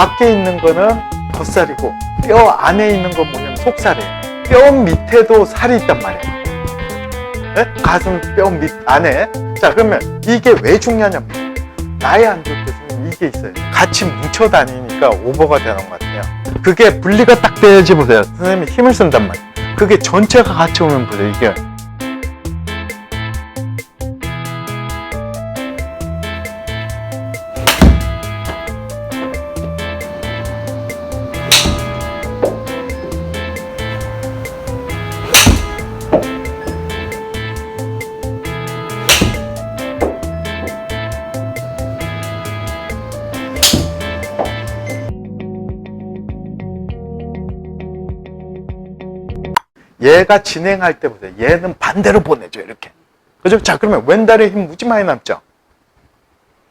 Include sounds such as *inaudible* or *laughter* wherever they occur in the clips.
밖에 있는 거는 겉살이고 뼈 안에 있는 건 뭐냐면 속살이에요. 뼈 밑에도 살이 있단 말이에요. 네? 가슴 뼈 밑 안에. 자 그러면 이게 왜 중요하냐면 나이 안때 선생님 이게 있어요. 같이 뭉쳐 다니니까 오버가 되는 것 같아요. 그게 분리가 딱 돼야지 보세요. 선생님이 힘을 쓴단 말이에요. 그게 전체가 같이 오면 보세요. 이게 얘가 진행할 때 보세요. 얘는 반대로 보내죠. 이렇게. 그죠? 자, 그러면 왼다리에 힘 무지 많이 남죠?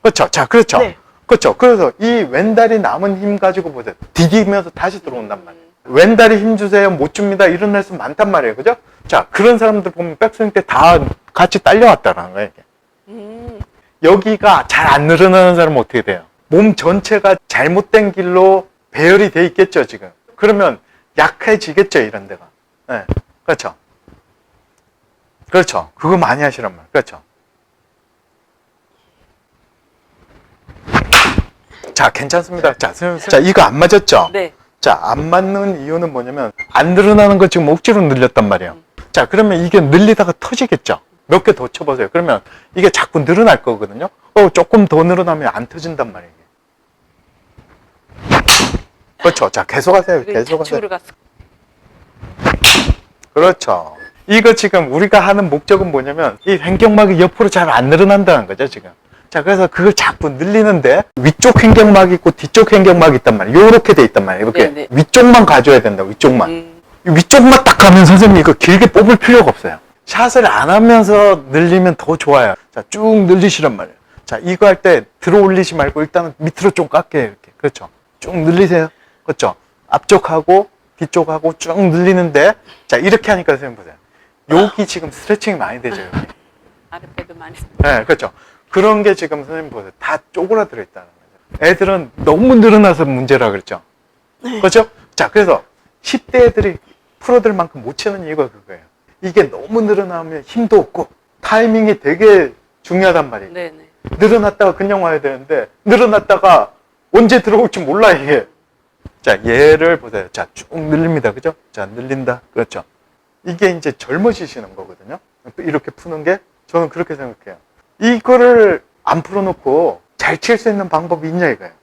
그렇죠. 자, 그렇죠. 네. 그렇죠. 그래서 이 왼다리 남은 힘 가지고 보세요. 디디면서 다시 들어온단 말이에요. 왼다리 힘 주세요. 못 줍니다. 이런 레슨 많단 말이에요. 그죠? 자, 그런 사람들 보면 백스윙 때 다 같이 딸려왔다라는 거예요. 이게. 음, 여기가 잘 안 늘어나는 사람은 어떻게 돼요? 몸 전체가 잘못된 길로 배열이 돼 있겠죠, 지금. 그러면 약해지겠죠, 이런 데가. 네. 그렇죠. 그렇죠. 그거 많이 하시란 말. 그렇죠. 자, 괜찮습니다. 자, 선생님, 자, 이거 안 맞았죠? 네. 자, 안 맞는 이유는 뭐냐면 안 늘어나는 거 지금 억지로 늘렸단 말이에요. 자, 그러면 이게 늘리다가 터지겠죠. 몇 개 더 쳐보세요. 그러면 이게 자꾸 늘어날 거거든요. 어, 조금 더 늘어나면 안 터진단 말이에요. 그렇죠. 자, 계속 하세요. 그게 계속 하세요. 그렇죠. 이거 지금 우리가 하는 목적은 뭐냐면 이 횡격막이 옆으로 잘 안 늘어난다는 거죠, 지금. 자, 그래서 그걸 자꾸 늘리는데 위쪽 횡격막이 있고 뒤쪽 횡격막이 있단 말이에요. 요렇게 돼 있단 말이에요. 이렇게 네네. 위쪽만 가져야 된다, 위쪽만. 음, 이 위쪽만 딱 가면 선생님 이거 길게 뽑을 필요가 없어요. 샷을 안 하면서 늘리면 더 좋아요. 자, 쭉 늘리시란 말이에요. 자, 이거 할 때 들어 올리지 말고 일단은 밑으로 좀 깎게요. 이렇게. 그렇죠. 쭉 늘리세요. 그렇죠. 앞쪽하고 뒤쪽하고 쭉 늘리는데 자, 이렇게 하니까 선생님 보세요. 여기 지금 스트레칭이 많이 되죠. 여기. 아랫배도 많이. 네, 그렇죠. 그런 게 지금 선생님 보세요. 다 쪼그라들어 있다는 거죠. 애들은 너무 늘어나서 문제라 그랬죠. 그렇죠? 자, 그래서 10대 애들이 프로들만큼 못 치는 이유가 그거예요. 이게 너무 늘어나면 힘도 없고 타이밍이 되게 중요하단 말이에요. 네네. 늘어났다가 그냥 와야 되는데 늘어났다가 언제 들어올지 몰라 이게. 자, 얘를 보세요. 자, 쭉 늘립니다. 그죠? 자, 늘린다. 그렇죠. 이게 이제 젊어지시는 거거든요. 이렇게 푸는 게 저는 그렇게 생각해요. 이거를 안 풀어놓고 잘 칠 수 있는 방법이 있냐 이거예요.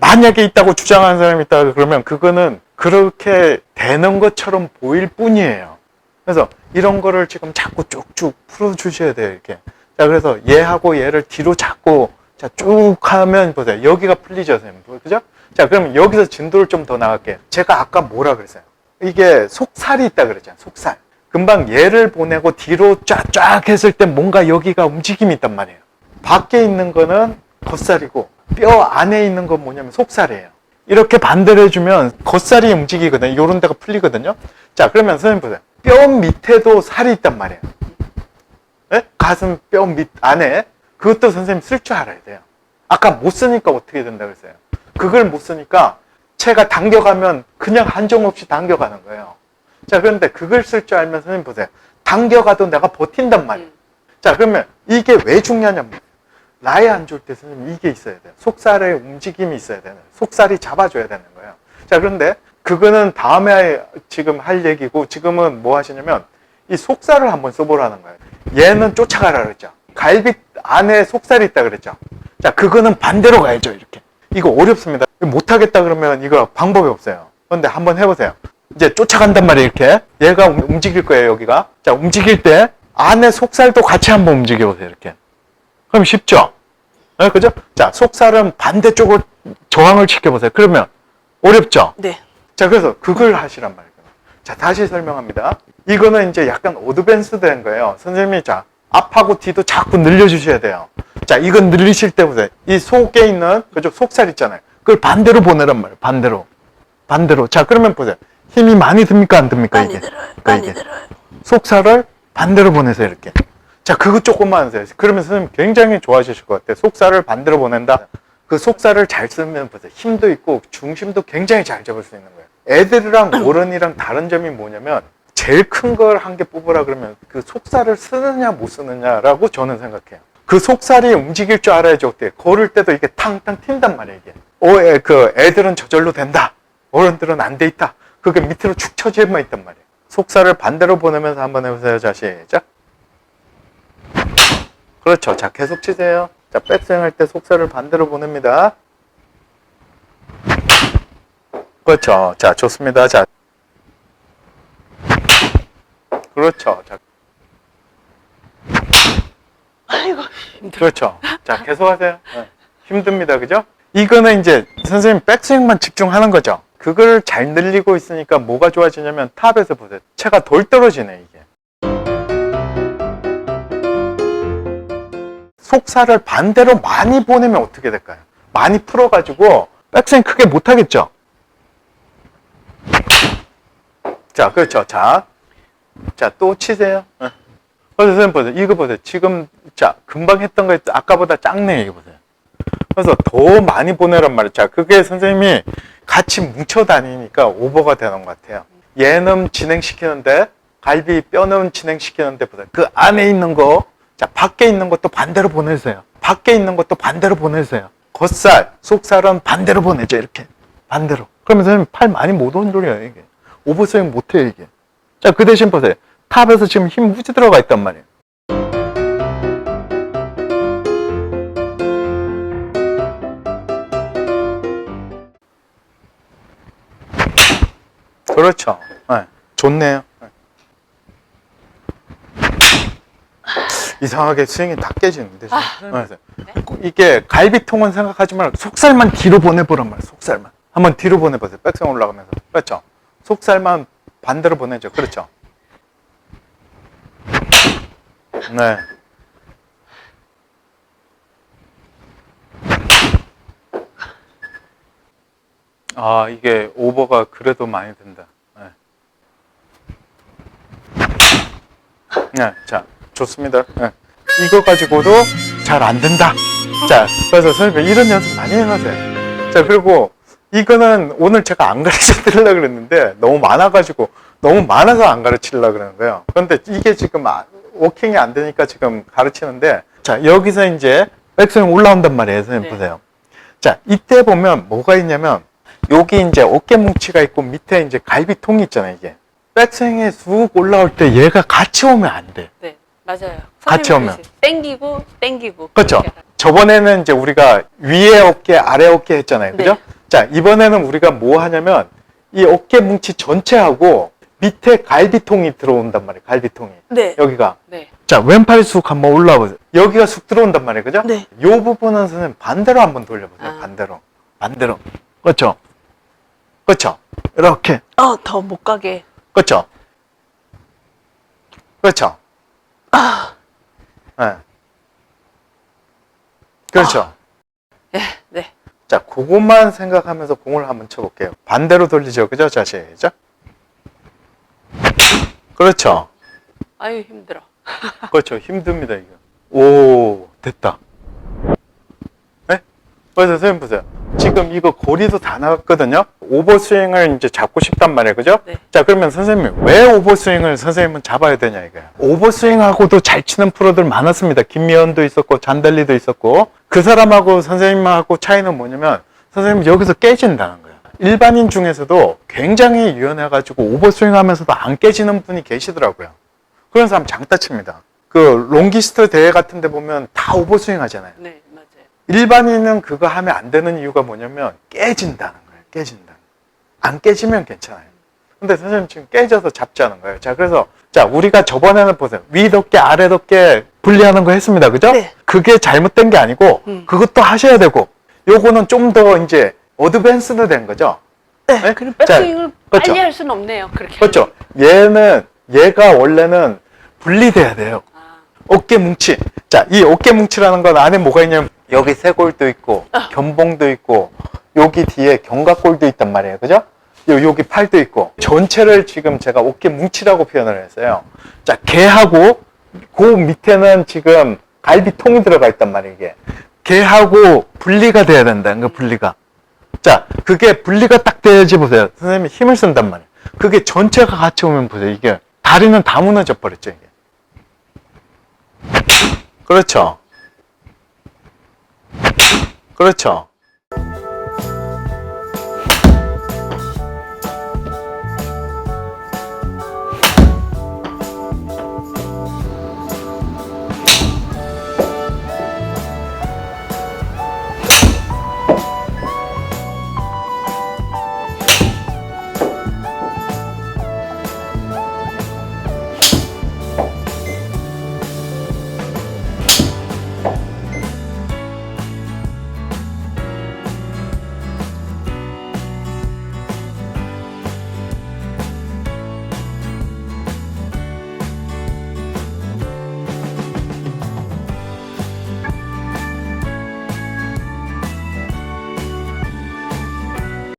만약에 있다고 주장하는 사람이 있다 그러면 그거는 그렇게 되는 것처럼 보일 뿐이에요. 그래서 이런 거를 지금 자꾸 쭉쭉 풀어주셔야 돼요, 이렇게. 자, 그래서 얘하고 얘를 뒤로 잡고, 자, 쭉 하면 보세요. 여기가 풀리죠, 선생님. 그죠? 자, 그러면 여기서 진도를 좀 더 나갈게요. 제가 아까 뭐라 그랬어요? 이게 속살이 있다 그랬잖아요, 속살. 금방 얘를 보내고 뒤로 쫙쫙 했을 때 뭔가 여기가 움직임이 있단 말이에요. 밖에 있는 거는 겉살이고, 뼈 안에 있는 건 뭐냐면 속살이에요. 이렇게 반대로 해주면 겉살이 움직이거든요. 요런 데가 풀리거든요. 자, 그러면 선생님 보세요. 뼈 밑에도 살이 있단 말이에요. 예? 가슴 뼈 밑 안에 그것도 선생님 쓸 줄 알아야 돼요. 아까 못 쓰니까 어떻게 된다 그랬어요. 그걸 못 쓰니까 채가 당겨가면 그냥 한정 없이 당겨가는 거예요. 자, 그런데 그걸 쓸 줄 알면 선생님 보세요. 당겨가도 내가 버틴단 말이에요. 음. 자, 그러면 이게 왜 중요하냐면 나이 안 좋을 때 선생님 이게 있어야 돼요. 속살의 움직임이 있어야 되는 속살이 잡아줘야 되는 거예요. 자, 그런데 그거는 다음에 지금 할 얘기고 지금은 뭐 하시냐면 이 속살을 한번 써보라는 거예요. 얘는 쫓아가라 그랬죠. 갈비 안에 속살이 있다 그랬죠. 자, 그거는 반대로 가야죠. 이렇게. 이거 어렵습니다. 못하겠다 그러면 이거 방법이 없어요. 그런데 한번 해보세요. 이제 쫓아간단 말이에요. 이렇게. 얘가 움- 움직일 거예요. 여기가. 자, 움직일 때 안에 속살도 같이 한번 움직여보세요. 이렇게. 그럼 쉽죠? 네, 그죠? 자, 속살은 반대쪽으로 저항을 시켜보세요. 그러면 어렵죠? 네. 자, 그래서 그걸 하시란 말이에요. 자, 다시 설명합니다. 이거는 이제 약간 어드밴스 된 거예요. 선생님이 자, 앞하고 뒤도 자꾸 늘려주셔야 돼요. 자, 이건 늘리실 때 보세요. 이 속에 있는, 그죠? 속살 있잖아요. 그걸 반대로 보내란 말이에요. 반대로. 반대로. 자, 그러면 보세요. 힘이 많이 듭니까? 안 듭니까? 많이 이게? 들어요. 그러니까 많이 이게. 들어요. 속살을 반대로 보내세요. 이렇게. 자, 그거 조금만 하세요. 그러면 선생님 굉장히 좋아하실 것 같아요. 속살을 반대로 보낸다. 그 속살을 잘 쓰면 보세요. 힘도 있고 중심도 굉장히 잘 잡을 수 있는 거예요. 애들이랑 어른이랑 다른 점이 뭐냐면 제일 큰 걸 한 개 뽑으라 그러면 그 속살을 쓰느냐 못 쓰느냐라고 저는 생각해요. 그 속살이 움직일 줄 알아야지 어때? 걸을 때도 이게 탕탕 튄단 말이에요, 이게. 어, 애, 그 애들은 저절로 된다. 어른들은 안 돼 있다. 그게 밑으로 축 처지만 있단 말이에요. 속살을 반대로 보내면서 한번 해보세요. 자, 시작. 그렇죠. 자, 계속 치세요. 자, 백스윙 할 때 속살을 반대로 보냅니다. 그렇죠. 자, 좋습니다. 자. 그렇죠. 자, 아이고 힘들어. 그렇죠. 자, *laughs* 계속 하세요. 네. 힘듭니다. 그죠? 이거는 이제 선생님 백스윙만 집중하는 거죠. 그걸 잘 늘리고 있으니까 뭐가 좋아지냐면 탑에서 보세요. 채가 덜 떨어지네, 이게. 속살을 반대로 많이 보내면 어떻게 될까요? 많이 풀어가지고 백스윙 크게 못하겠죠? 자, 그렇죠. 자, 자, 또 치세요. 네. 그래서 선생님 보세요. 이거 보세요. 지금, 자, 금방 했던 거 아까보다 작네, 이거 보세요. 그래서 더 많이 보내란 말이에요. 자, 그게 선생님이 같이 뭉쳐 다니니까 오버가 되는 것 같아요. 예능 진행시키는데, 갈비 뼈는 진행시키는데 보세요. 그 안에 있는 거, 자, 밖에 있는 것도 반대로 보내세요. 밖에 있는 것도 반대로 보내세요. 겉살, 속살은 반대로 보내죠, 이렇게. 반대로. 그러면 선생님 팔 많이 못 온돌려요, 이게. 오버스윙 못해요, 이게. 자, 그 대신 보세요. 탑에서 지금 힘 무지 들어가 있단 말이에요. 그렇죠. 네, 좋네요. 네. 이상하게 스윙이 다 깨지는데. 지금. 네. 이게 갈비통은 생각하지 말고 속살만 뒤로 보내보란 말이에요. 속살만. 한번 뒤로 보내보세요. 백스윙 올라가면서. 그렇죠. 속살만 반대로 보내죠. 그렇죠. 네. 아, 이게 오버가 그래도 많이 된다. 네. 네, 자, 좋습니다. 네. 이거 가지고도 잘 안 된다. 자, 그래서 선생님 이런 연습 많이 해놓으세요. 자, 그리고 이거는 오늘 제가 안 가르쳐 드리려고 그랬는데 너무 많아가지고 너무 많아서 안 가르치려고 그러는 거예요. 그런데 이게 지금 아- 워킹이 안 되니까 지금 가르치는데 자, 여기서 이제 백스윙 올라온단 말이에요. 선생님 네. 보세요. 자, 이때 보면 뭐가 있냐면 여기 이제 어깨 뭉치가 있고 밑에 이제 갈비통이 있잖아요, 이게. 백스윙에 쑥 올라올 때 얘가 같이 오면 안 돼. 네 맞아요. 같이 오면. 땡기고 땡기고. 그렇죠. 저번에는 이제 우리가 위에 어깨, 아래 어깨 했잖아요. 그죠? 네. 자, 이번에는 우리가 뭐 하냐면 이 어깨 뭉치 전체하고 밑에 갈비통이 들어온단 말이에요. 갈비통이. 네. 여기가. 네. 자, 왼팔 쑥 한번 올라와 보세요. 여기가 쑥 들어온단 말이에요. 그죠? 네. 요 부분은 선생님 반대로 한번 돌려보세요. 아. 반대로. 반대로. 그렇죠? 그렇죠? 이렇게. 어더 못 가게. 그렇죠? 그렇죠? 아. 네. 그렇죠? 예. 네. 자, 그것만 생각하면서 공을 한번 쳐볼게요. 반대로 돌리죠. 그죠? 자, 시작. 그렇죠. 아유 힘들어. *laughs* 그렇죠. 힘듭니다, 이거. 오, 됐다. 네? 그래서 선생님 보세요. 지금 이거 고리도 다 나왔거든요. 오버스윙을 이제 잡고 싶단 말이에요. 그죠? 네. 자, 그러면 선생님, 왜 오버스윙을 선생님은 잡아야 되냐, 이거야. 오버스윙하고도 잘 치는 프로들 많았습니다. 김미연도 있었고, 잔달리도 있었고, 그 사람하고 선생님하고 차이는 뭐냐면, 선생님 여기서 깨진다는 거예요. 일반인 중에서도 굉장히 유연해가지고 오버스윙 하면서도 안 깨지는 분이 계시더라고요. 그런 사람 장따 칩니다. 그 롱기스트 대회 같은 데 보면 다 오버스윙 하잖아요. 네 맞아요. 일반인은 그거 하면 안 되는 이유가 뭐냐면 깨진다는 거예요. 깨진다. 안 깨지면 괜찮아요. 근데 선생님 지금 깨져서 잡자는 거예요. 자, 그래서 자, 우리가 저번에는 보세요. 위 덮개, 아래 덮개 분리하는 거 했습니다. 그죠? 네. 그게 잘못된 게 아니고 음. 그것도 하셔야 되고 요거는 좀 더 이제 어드밴스드 된 거죠. 네. 네? 그럼 자, 백스윙을 그렇죠. 빨리 할 수는 없네요. 그렇게. 그렇죠. 얘는 얘가 원래는 분리돼야 돼요. 아, 어깨 뭉치. 자, 이 어깨 뭉치라는 건 안에 뭐가 있냐면 여기 쇄골도 있고 견봉도 있고 여기 뒤에 견갑골도 있단 말이에요. 그죠? 요, 여기 팔도 있고 전체를 지금 제가 어깨 뭉치라고 표현을 했어요. 자, 개하고 그 밑에는 지금 갈비통이 들어가 있단 말이에요. 이게 걔하고 분리가 돼야 된다는 거 분리가. 자, 그게 분리가 딱 돼야지 보세요. 선생님이 힘을 쓴단 말이에요. 그게 전체가 같이 오면 보세요. 이게 다리는 다 무너져 버렸죠, 이게. 그렇죠. 그렇죠.